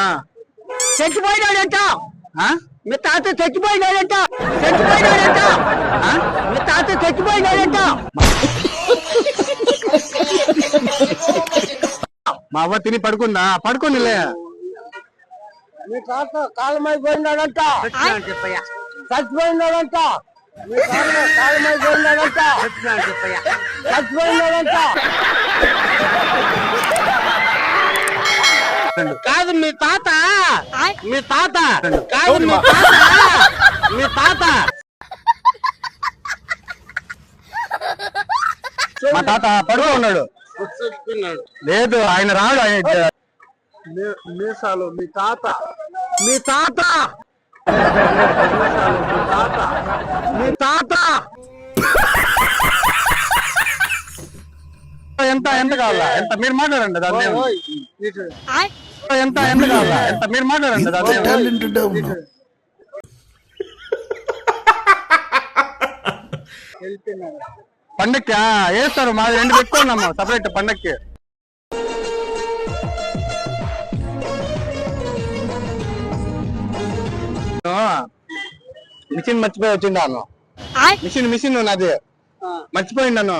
ఆ, చచ్చిపోయినాడంట? మీ తాత చచ్చిపోయినాడంట. చచ్చిపోయినాడంట. ఆ? మీ తాత చచ్చిపోయినాడంట. మా అవ్వ తిని పడుకుందా? పడుకోనిలే. మీ తాత కాలమైపోయినాడంట. చెప్పయ్యా. చచ్చిపోయినాడంట. మీ తాత కాలమైపోయినాడంట. చెప్పయ్యా. చచ్చిపోయినాడంట. కాదు మీ తాత. మీ తాత. కాదు మీ తాత. మీ తాత. మా తాత పడుకో ఉన్నాడు. లేదు ఆయన రాడు ఆయన మీసాలు మీ తాత మీ తాత. మీ తాత. మీ తాత. ఎంత ఎంత కావాలా? ఎంత? మీరు మాట్లాడండి దాని మీద. ఎంత ఎంత కావాలా? ఎంత? మీరు మాట్లాడండి. పండక్కి ఆ, వేస్తారు. మాది రెండు పెట్టుకున్నాము సపరేట్ పండక్కి. మిషన్ మర్చిపోయి వచ్చిండాను. మిషన్ మిషన్ నాది. మర్చిపోయిండాను.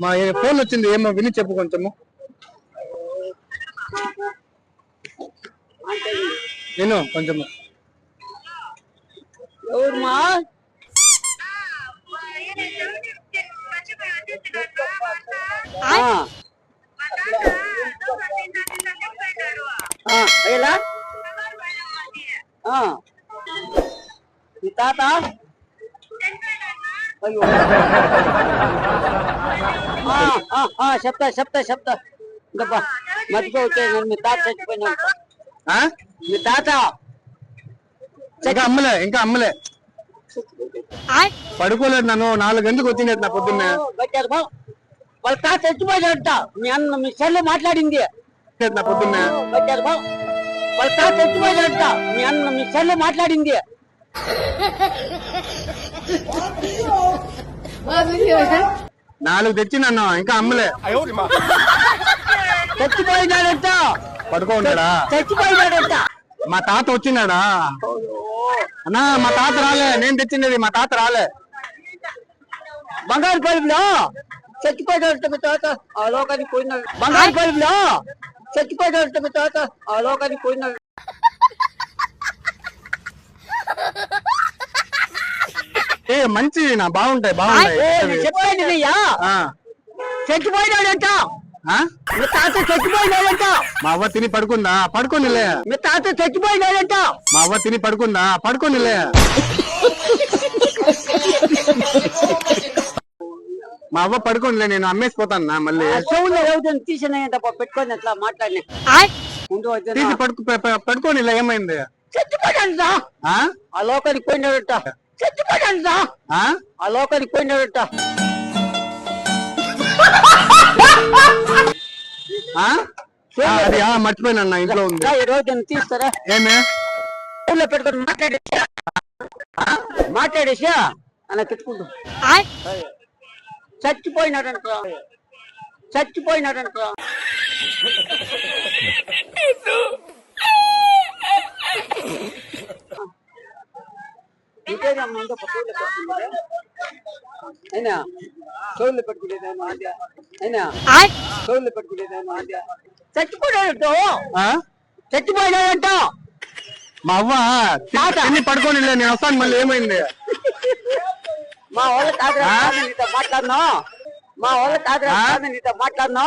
మా ఫోన్ వచ్చింది ఏమో విని చెప్పు కొంచెము. విను కొంచెము. ఎవరుమా ఆ, ఆ, ఎలా? ఆ. మీ తాత? అయ్యో. ఆ, ఆ, ఆ, చెప్తా చెప్తా చెప్తా. మర్చిపోతే మీ తాత చచ్చిపోయినాడు. ఆ? మీ తాత? ఇంకా అమ్మలే ఇంకా అమ్మలే. పడుకోలేదు నన్ను నాలుగు గంటలకు వచ్చింది నా పొద్దున్నే. వాళ్ళ తాత చచ్చిపోయాడంట మీ అన్న మీ చెల్లె మాట్లాడింది. నా పొద్దున్నే. వాళ్ళ తాత చచ్చిపోయాడంట మీ అన్న మీ చెల్లె మాట్లాడింది. నాలుగు తెచ్చి నన్ను ఇంకా అమ్మలే. చచ్చిపోయినాడంట పడుకో ఉన్నాడా చచ్చిపోయినాడంట మా తాత వచ్చినాడా అన్నా మా తాత రాలే నేను తెచ్చిండేది మా తాత రాలే బంగారు పలుపులో చచ్చిపోయాడంట మీ తాత ఆ లోకానికి పోయినాడు బంగారు పలుపులో చచ్చిపోయాడంట మీ తాత ఆ లోకానికి పోయినాడు ఏ మంచి నా బాగుంటాయి ఏ, బాగుంటాయి చెప్పాడినయ్యా ఆ, చచ్చిపోయినాడంట ఆ? మీ తాత చచ్చిపోయినాడంట. మా అవ్వ తిని పడుకుందా? పడుకోనిలే. మీ తాత చచ్చిపోయినాడంట. మా అవ్వ తిని పడుకుందా? పడుకోనిలే. మా అవ్వ పడుకోనిలే నేను అమ్మేసిపోతాను నా మళ్ళీ చెవులో తీసినాయంట పెట్టుకొని అట్లా మాట్లాడి ముందు వద్దునా? తీసి పడుకో పడుకోనిలే ఏమైంది? చచ్చిపోయాడంట ఆ? ఆ లోకానికి పోయినాడట. చచ్చిపోయాడంట ఆ? ఆ లోకానికి పోయినాడట. అది. ఆ, మర్చిపోయినా నా ఇంట్లో ఉంది. ఈ రోజు తీస్తారా? ఏమే? ఊళ్ళో పెట్టుకొని మాట్లాడేసా? మాట్లాడేసా? అలా ఇంకేదమ్మా? అయినా చెవుల్లో పెట్టుకునేదేమో అదే. అయినా చెవుల్లో పెట్టుకునేదేమో అదే. చచ్చిపోయాడంట? మా అవ్వ తి- తిని పడుకోనిలే నేను వస్తాను మళ్ళీ ఏమైంది? మా వాళ్ళ కాదు నీతో మాట్లాడినా. మా వాళ్ళ కాదు నీతో మాట్లాడినా.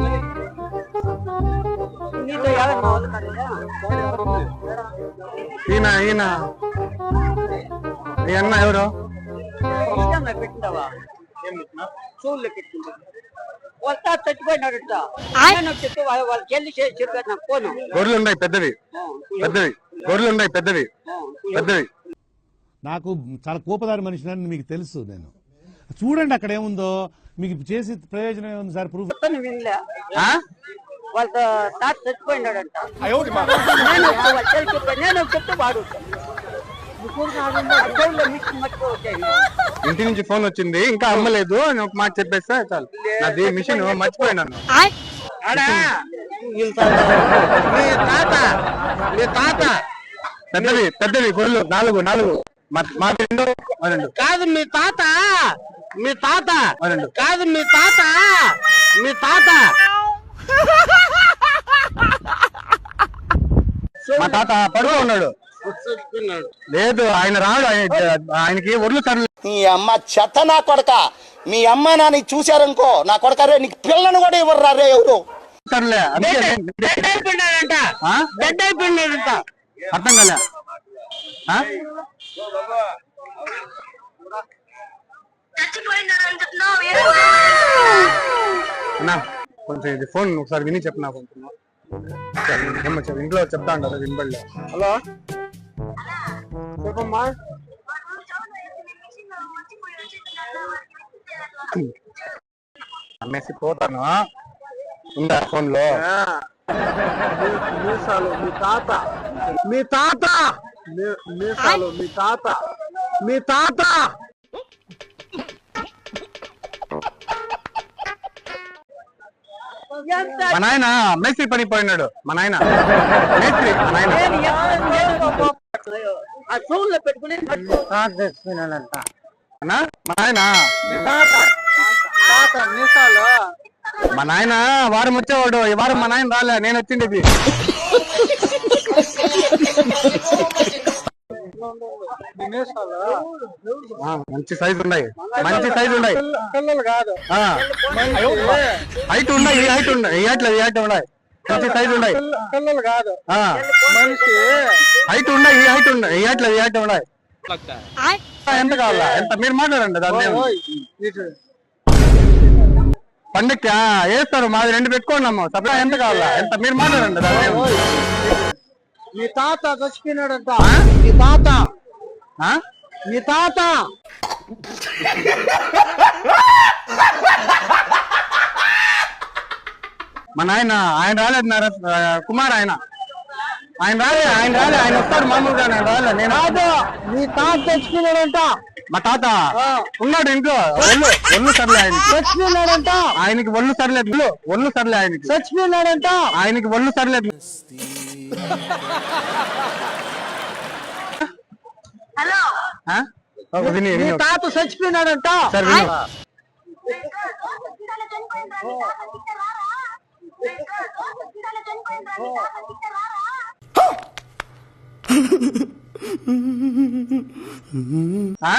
నీతో ఈయన ఈయన. అన్న ఎవరు? చూళ్ళు పెట్టుకుంటా. తాత చచ్చిపోయినాడంట నేను చెప్తే వాళ్ళ చెల్లి చేసి చెప్పారు నాకు ఫోను గొర్రెలు ఉన్నాయి పెద్దవి. పెద్దవి. గొర్రెలు ఉన్నాయి పెద్దవి. పెద్దవి. నాకు చాలా కోపదారి మనిషిని మీకు తెలుసు నేను. చూడండి అక్కడ ఏముందో. మీకు చేసి ప్రయోజనం ఏముంది సార్? ప్రూఫ్ వినలే. ఆ? వాళ్ళ తాత చచ్చిపోయినాడంట. నేను వాళ్ళ చెల్లి చెప్పాను నేను చెప్తే వాడు. ఇంటి నుంచి ఫోన్ వచ్చింది ఇంకా అమ్మలేదు అని ఒక మాట చెప్పేస్తే చాలు. నాది మిషన్ మర్చిపోయినాను. ఆడా? మీ తాత. మీ తాత. పెద్దవి పెద్దవి గొర్రెలు నాలుగు నాలుగు. మా- రెండు కాదు మీ తాత. మీ తాత. కాదు మీ తాత. మీ తాత. మా తాత పడుకో ఉన్నాడు. లేదు ఆయన రాడు ఆయన ఆయనకి ఒళ్ళు సరలేదు నీ అమ్మ చెత్త నా కొడక. మీ అమ్మ నాని చూశారనుకో నా కొడక రే నీకు పిల్లని కూడా ఇవ్వరు రే ఎవరు? అర్థం కాలే? అన్నా. కొంచెం ఇది ఫోన్ ఒకసారి విని చెప్పు నాకు కొంచెం. ఇంట్లో చెప్తా ఉంటారు వినబడలే. హలో? చెప్పమ్మా. అమ్మేసి పోతాను. ఉందా ఫోన్లో మీసాలు మీ తాత. మీ తాత! మీసాలు మీ తాత. మీ తాత! మా నాయన మేస్త్రి పని పోయినాడు. మా నాయన. మేస్త్రి మా నాయన. ఆ చెవుల్లో పెట్టుకుని అన్నా మా నాయన. తాత మీసాలు. మా నాయన వారం వచ్చేవాడు. ఈ వారం మా నాయన రాలే నేను వచ్చిండేది. మంచి సైజు ఉన్నాయి. మంచి సైజు ఉన్నాయి. పిల్లలు కాదు. హైట్ ఉన్నాయి ఈ హైట్ ఉన్నాయి. ఈ హైట్ ఉన్నాయి. మంచి సైజు ఉన్నాయి. పిల్లలు కాదు. మనిషి. హైట్ ఉన్నాయి ఈ హైట్ ఉన్నాయి. ఈ హైట్ ఉన్నాయి. ఎంత కావాలా? ఎంత? మీరు మాట్లాడండి దాన్ని పండక్కి వేస్తారు మాది రెండు పెట్టుకోండి సప్లై ఎంత కావాలా? ఎంత? మీరు మాట్లాడండి దాన్ని మీ తాత చచ్చిపోయినాడంట? మీ తాత. ఆ? మీ తాత. మా నాయన ఆయన రాలేదు కుమార్ ఆయన. ఆయన రాలే ఆయన రాలే ఆయన వస్తాడు మామూలుగా ఆయన రాలే నేను కాదు మీ తాత చచ్చిపోయినాడంట. మా తాత ఉన్నాడు ఇంట్లో ఒళ్ళు ఒళ్ళు సర్లే ఆయనకి. చచ్చిపోయినాడంట. ఆయనకి ఒళ్ళు సర్లేదు ఒళ్ళు సర్లే ఆయనకి. చచ్చిపోయినాడంట. ఆయనకి ఒళ్ళు సర్లేదు. హలో. తాత చచ్చిపోయినాడంట. సరే ఆ?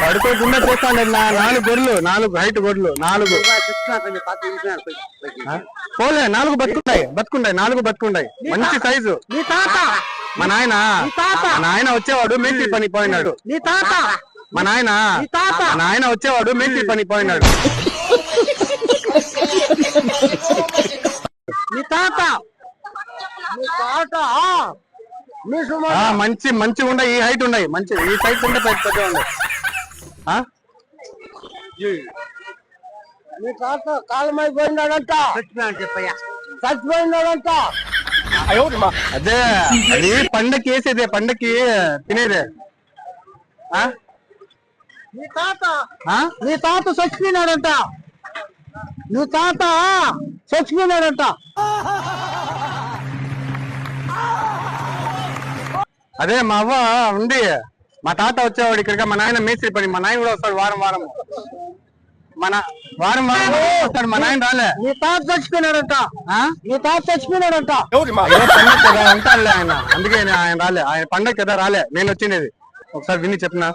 పడుకోకుండా చూస్తాను నా నాలుగు గొర్రెలు నాలుగు హైట్ గొర్రెలు నాలుగు? పోలే నాలుగు బతుకున్నాయి బతుకున్నాయి నాలుగు బతుకున్నాయి మంచి సైజు. మీ తాత. మా నాయన నాయన వచ్చేవాడు మేస్త్రి పని పోయినాడు. మీ తాత. మా నాయన నాయన వచ్చేవాడు మేస్త్రి పని పోయినాడు. మంచి మంచి ఉండే ఈ హైట్ ఉన్నాయి మంచి ఈ సైజ్ ఉండే పెద్ద ఉండే? మీ తాత కాలమై పోయినాడంట చచ్చిపోయాడు చెప్పయ్యా చచ్చిపోయినాడంట అదే అది పండక్కి వేసేదే పండక్కి తినేదే ఆ? మీ తాత ఆ? మీ తాత చచ్చిపోయినాడంట మీ తాత చచ్చిపోయినాడంట అదే మా అవ్వ ఉంది మా తాత వచ్చేవాడు ఇక్కడికి మా నాయన మేస్త్రి పని మా నాయన కూడా వస్తాడు వారం వారం. మన వారం వారం వస్తాడు మా నాయన రాలే. మీ తాత చచ్చిపోయినాడంట. ఆ? మీ తాత చచ్చిపోయినాడంట. పండగ కదా ఆయన. అందుకే నేను ఆయన రాలే. ఆయన పండగ కదా రాలే. నేను వచ్చిండేది ఒకసారి విని చెప్పిన?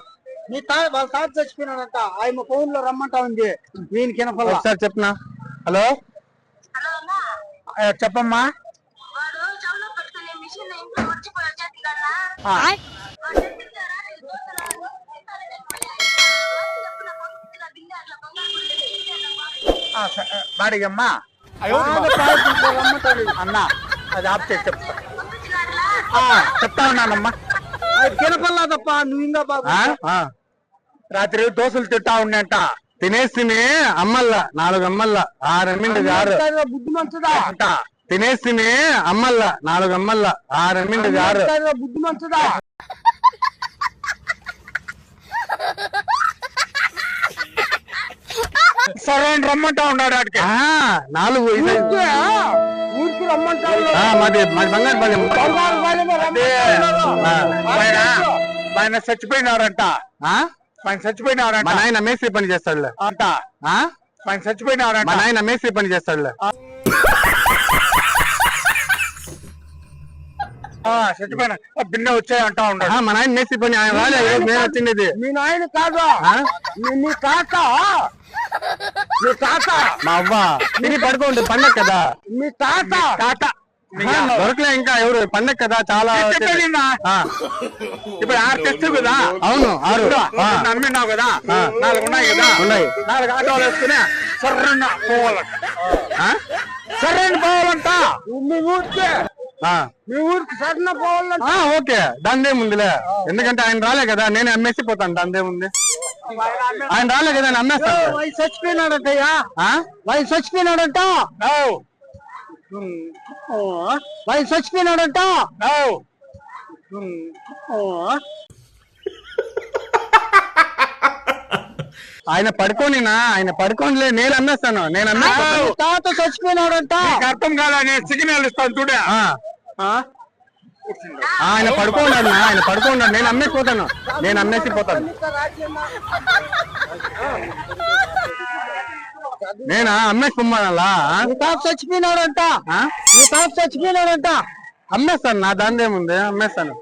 మీ తాత వాళ్ళ తాత చచ్చిపోయినాడంట. ఆయన ఫోన్లో రమ్మంటా ఉంది. కినపల్ల ఒకసారి చెప్పిన? హలో? ఆ, చెప్పమ్మా వాడు చెవులో పెట్టుకునే మిషన్ ఇంట్లో మర్చిపోయి వచ్చేసిందన్నా ఆ. వాడు ఎత్తుతారా, నేను చూస్తున్నాను. చెప్పున పంపిస్తున్నా, బిందె అట్లా బంగారు గుడ్లు తెచ్చి అట్లా పంపిస్తున్నా. బాడిగమ్మా అన్న అది ఆప్ చేసి చెప్తా చెప్తా ఉన్నానమ్మా. కినపల్లా తప్ప నువ్వు ఇంకా బాబు. రాత్రి దోశలు తింటా ఉన్నంట తినేసి అమ్మల్లా నాలుగు అమ్మల్లా ఆరు అమ్మిండేది ఆరు బుద్ధి మంచిదా? అంట. తినేసి అమ్మల్ల నాలుగు అమ్మల్ల ఆరు అమ్మింది ఆరు బుద్ధి మంచిదా? సరే రమ్మంటా ఉన్నాడు ఆడికి. నాలుగు ఊరికి రమ్మంటారు ఆ, మాది మాది బంగారు పల్లెం ఆయన చచ్చిపోయినారంట. ఆయన చచ్చిపోయినారంట. మా నాయన మేస్త్రి పని చేస్తాడులే. అంట. ఆయన చచ్చిపోయినారంట. మా నాయన మేస్త్రి పని చేస్తాడులే. చచ్చిపోయిన బిన్న వచ్చాయి అంటా ఉంటాడు మా నాయన మేస్త్రి పని ఆయన రాలే ఈ రోజు నేను వచ్చింది. మీ నాయన కాదు? మీ- మీ తాత మీ తాత మా అవ్వ తిని పడుకోండి పండగ కదా మీ తాత తాత దొరకలే ఇంకా ఎవరు పండగ కదా చాలా ఆ. ఇప్పుడు ఆరు తెచ్చు కదా అవును ఆరు నమ్మినావు కదా నాలుగు ఉన్నాయి కదా ఉన్నాయి నాలుగు ఆటోలు వేసుకుని సర్రన్న పోవాలంట సర్రన్న పోవాలంట మీ ఊరికి ఆ. మీ ఊరికి సడన పోవాలంటే ఆ, ఓకే. దానిదేముందిలే ఎందుకంటే ఆయన రాలే కదా నేను అమ్మేసి పోతాను దానిదేముంది ఆయన రాలే కదా నేను అమ్మేస్తాను. వయసు చచ్చిపోయినాడంటయ్యా ఆ? వయసు చచ్చిపోయినాడంట? No. వయసు చచ్చిపోయినాడంట? No. ఆయన పడుకోనినా? ఆయన పడుకోనిలే నేను అమ్మేస్తాను నేను అమ్మేస్తాను. తాత చచ్చిపోయినాడంట? అర్థం కాదా నేను సిగ్నల్ ఇస్తాను చూడే. ఆయన పడుకోన్నాడు నా, ఆయన పడుకోన్నాడు నేను అమ్మేసి పోతాను నేను అమ్మేసి పోతాను నేనా? అమ్మేసి పొమ్మనాలా తాత చచ్చిపోయినాడంట. చచ్చిపోయినాడంట. అమ్మేస్తాను నా దాని ఏముంది అమ్మేస్తాను.